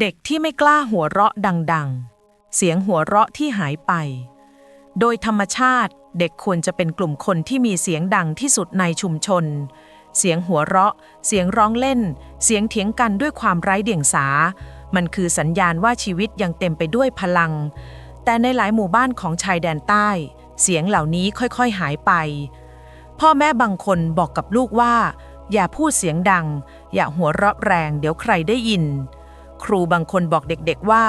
เด็กที่ไม่กล้าหัวเราะดังๆ เสียงหัวเราะที่หายไป โดยธรรมชาติเด็กควรจะเป็นกลุ่มคนที่มีเสียงดังที่สุดในชุมชน เสียงหัวเราะ เสียงร้องเล่น เสียงเถียงกันด้วยความไร้เดียงสา มันคือสัญญาณว่าชีวิตยังเต็มไปด้วยพลัง แต่ในหลายหมู่บ้านของชายแดนใต้ เสียงเหล่านี้ค่อยๆหายไป พ่อแม่บางคนบอกกับลูกว่า อย่าพูดเสียงดัง อย่าหัวเราะแรง เดี๋ยวใครได้ยิน ครูบางคนบอกเด็กๆว่า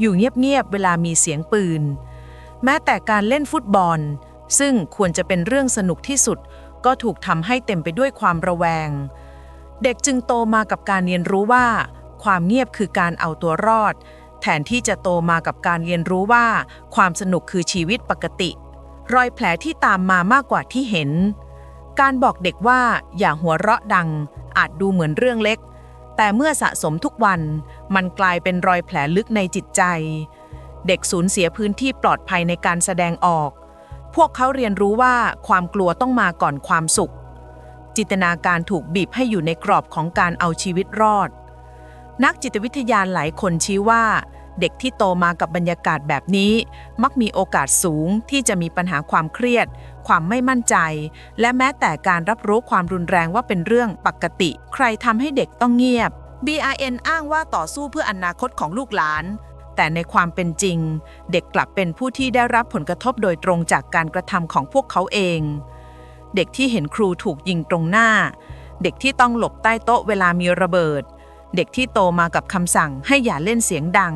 อยู่เงียบๆเวลามีเสียงปืน แม้แต่การเล่นฟุตบอล ซึ่งควรจะเป็นเรื่องสนุกที่สุด ก็ถูกทำให้เต็มไปด้วยความระแวง เด็กจึงโตมากับการเรียนรู้ว่า ความเงียบคือการเอาตัวรอด แทนที่จะโตมากับการเรียนรู้ว่า ความสนุกคือชีวิตปกติ รอยแผลที่ตามมามากกว่าที่เห็น การบอกเด็กว่าอย่าหัวเราะดังอาจดูเหมือนเรื่องเล็ก แต่เมื่อสะสมทุกวันมันกลายเป็นรอยแผลลึกในจิตใจ เด็กสูญเสียพื้นที่ปลอดภัยในการแสดงออก พวกเขาเรียนรู้ว่าความกลัวต้องมาก่อนความสุข จิตนาการถูกบีบให้อยู่ในกรอบของการเอาชีวิตรอด นักจิตวิทยาหลายคนชี้ว่า ด็กที่โตมากับบรรยากาศแบบนี้ มักมีโอกาสสูงที่จะมีปัญหาความเครียด ความไม่มั่นใจ และแม้แต่การรับรู้ความรุนแรงว่าเป็นเรื่องปกติ ใครทำให้เด็กต้องเงียบ BRN อ้างว่าต่อสู้เพื่ออนาคตของลูกหลาน แต่ในความเป็นจริง เด็กกลับเป็นผู้ที่ได้รับผลกระทบโดยตรงจากการกระทำของพวกเขาเอง เด็กที่เห็นครูถูกยิงตรงหน้า เด็กที่ต้องหลบใต้โต๊ะเวลามีระเบิด เด็กที่โตมากับคำสั่งให้อย่าเล่นเสียงดัง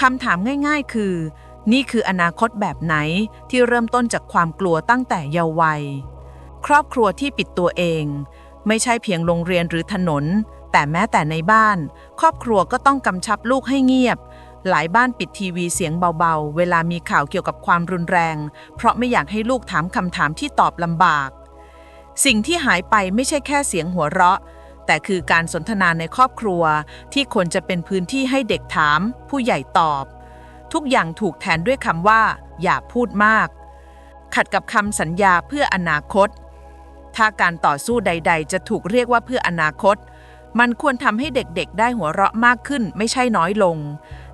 คำถามง่ายๆ คือ นี่คืออนาคตแบบไหนที่เริ่มต้นจากความกลัวตั้งแต่เยาว์วัย ครอบครัวที่ปิดตัวเอง ไม่ใช่เพียงโรงเรียนหรือถนน แต่แม้แต่ในบ้าน ครอบครัวก็ต้องกำชับลูกให้เงียบ หลายบ้านปิดทีวีเสียงเบาๆ เวลามีข่าวเกี่ยวกับความรุนแรง เพราะไม่อยากให้ลูกถามคำถามที่ตอบลำบาก สิ่งที่หายไปไม่ใช่แค่เสียงหัวเราะ แต่คือการสนทนาในครอบครัว ที่ควรจะเป็นพื้นที่ให้เด็กถาม ผู้ใหญ่ตอบ ทุกอย่างถูกแทนด้วยคำว่า อย่าพูดมาก ขัดกับคำสัญญาเพื่ออนาคต ถ้าการต่อสู้ใด ๆ จะถูกเรียกว่าเพื่ออนาคต มันควรทำให้เด็กๆ ได้หัวเราะมากขึ้นไม่ใช่น้อยลง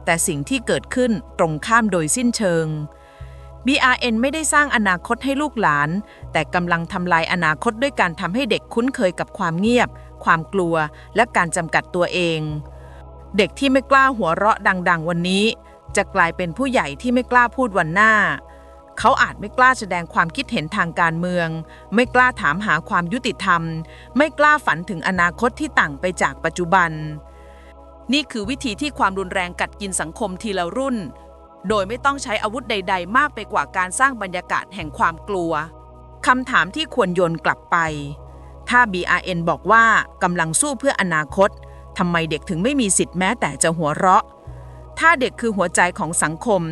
แต่สิ่งที่เกิดขึ้นตรงข้ามโดยสิ้นเชิง BRN ไม่ได้สร้างอนาคตให้ลูกหลาน แต่กำลังทำลายอนาคตด้วยการทำให้เด็กคุ้นเคยกับความเงียบ ความกลัว และการจำกัดตัวเอง เด็กที่ไม่กล้าหัวเราะดัง ๆ วันนี้ จะกลายเป็นผู้ใหญ่ที่ไม่กล้าพูดวันหน้า เขาอาจไม่กล้าแสดงความคิดเห็นทางการเมือง ไม่กล้าถามหาความยุติธรรม ไม่กล้าฝันถึงอนาคตที่ต่างไปจากปัจจุบัน นี่คือวิธีที่ความรุนแรงกัดกินสังคมทีละรุ่น โดยไม่ต้องใช้อาวุธใด ๆ มากไปกว่าการสร้างบรรยากาศแห่งความกลัวคำถามที่ควรโยนกลับไป ถ้า BRN บอกว่ากำลังสู้เพื่ออนาคตทำไมเด็กถึงไม่มีสิทธิ์แม้แต่จะหัวเราะ ถ้าเด็กคือหัวใจของสังคม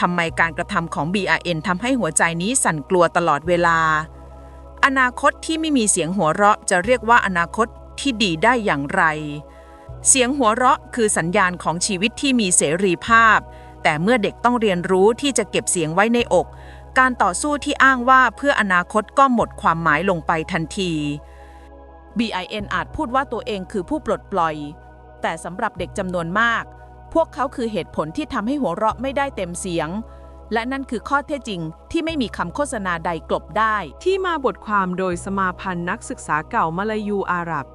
ทำไมการกระทำของ BRN ทำให้หัวใจนี้สั่นกลัวตลอดเวลา อนาคตที่ไม่มีเสียงหัวเราะจะเรียกว่าอนาคตที่ดีได้อย่างไร เสียงหัวเราะคือสัญญาณของชีวิตที่มีเสรีภาพ แต่เมื่อเด็กต้องเรียนรู้ที่จะเก็บเสียงไว้ในอก การต่อสู้ที่อ้างว่าเพื่ออนาคตก็หมดความหมายลงไปทันที BIN อาจพูดว่าตัวเองคือผู้ปลดปล่อย แต่สำหรับเด็กจำนวนมาก พวกเขาคือเหตุผลที่ทำให้หัวเราะไม่ได้เต็มเสียง และนั่นคือข้อเท็จจริงที่ไม่มีคำโฆษณาใดกลบได้ ที่มาบทความโดยสมาพันธ์นักศึกษาเก่ามาลายูอาหรับ